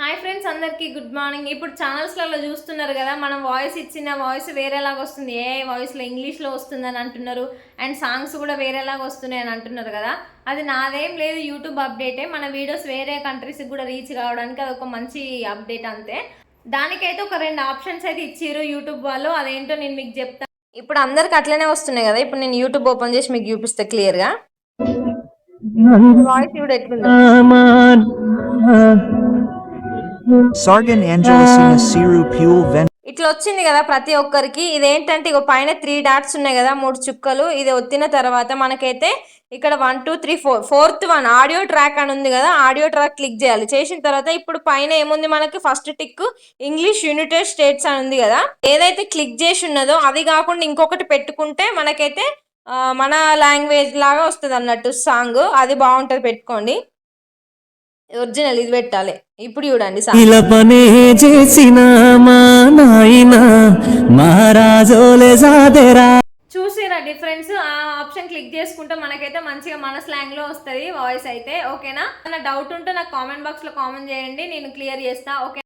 Hi friends అందరికీ good morning. ఇప్పుడు ఛానల్స్లలో చూస్తున్నారు కదా మనం వాయిస్ ఇచ్చిన వాయిస్ వేరేలాగా వస్తుంది. ఏ వాయిస్లో ఇంగ్లీష్లో వస్తుందని అంటున్నారు. అండ్ సాంగ్స్ కూడా వేరేలాగా వస్తున్నాయి అని అంటున్నారు కదా. అది నాదేం లేదు యూట్యూబ్ అప్డేటే మన వీడియోస్ వేరే కంట్రీస్కి కూడా రీచ్ కావడానికి అది ఒక మంచి అప్డేట్ అంతే. దానికైతే ఒక రెండు ఆప్షన్స్ అయితే ఇచ్చిర్రు యూట్యూబ్ వాళ్ళు. అదేంటో నేను మీకు చెప్తాను ఇప్పుడు అందరికి అట్లనే వస్తున్నాయి కదా. ఇప్పుడు నేను యూట్యూబ్ ఓపెన్ చేసి మీకు చూపిస్తే క్లియర్గా వాయిస్ కూడా ఎట్లుంది? Sargon Angelicina Siru Pule Ven ఇట్లా వచ్చింది కదా ప్రతి ఒక్కరికి. ఇదేంటంటే ఇగో పైన త్రీ డాట్స్ ఉన్నాయి కదా మూడు చుక్కలు. ఇది వచ్చిన తర్వాత మనకైతే ఇక్కడ one two three four fourth one audio track అని ఉంది కదా ఆడియో ట్రాక్ క్లిక్ చేయాలి. చేసిన తర్వాత ఇప్పుడు పైన ఏముంది మనకి? First tick English United States అని ఉంది కదా. ఏదైతే క్లిక్ చేసి ఉన్నదో అది కాకుండా ఇంకొకటి పెట్టుకుంటే మనకైతే మన లాంగ్వేజ్ లాగా వస్తుంది అన్నట్టు సాంగ్ అది బాగుంటుంది పెట్టుకోండి. ఒరిజినల్ ఇది పెట్టాలి. ఇప్పుడు చూడండి ఇలా పనే చేసిన మా నాయన మహారాజోలే సాదెరా చూసిరా డిఫరెన్స్ ఆ ఆప్షన్ క్లిక్ చేసుకుంటే మనకైతే మంచిగా మన స్లాంగ్లో వస్తుంది వాయిస్ అయితే ఓకేనా? డౌట్ ఉంటే నాకు కామెంట్ బాక్స్లో కామెంట్ చేయండి నేను క్లియర్ చేస్తా ఓకే?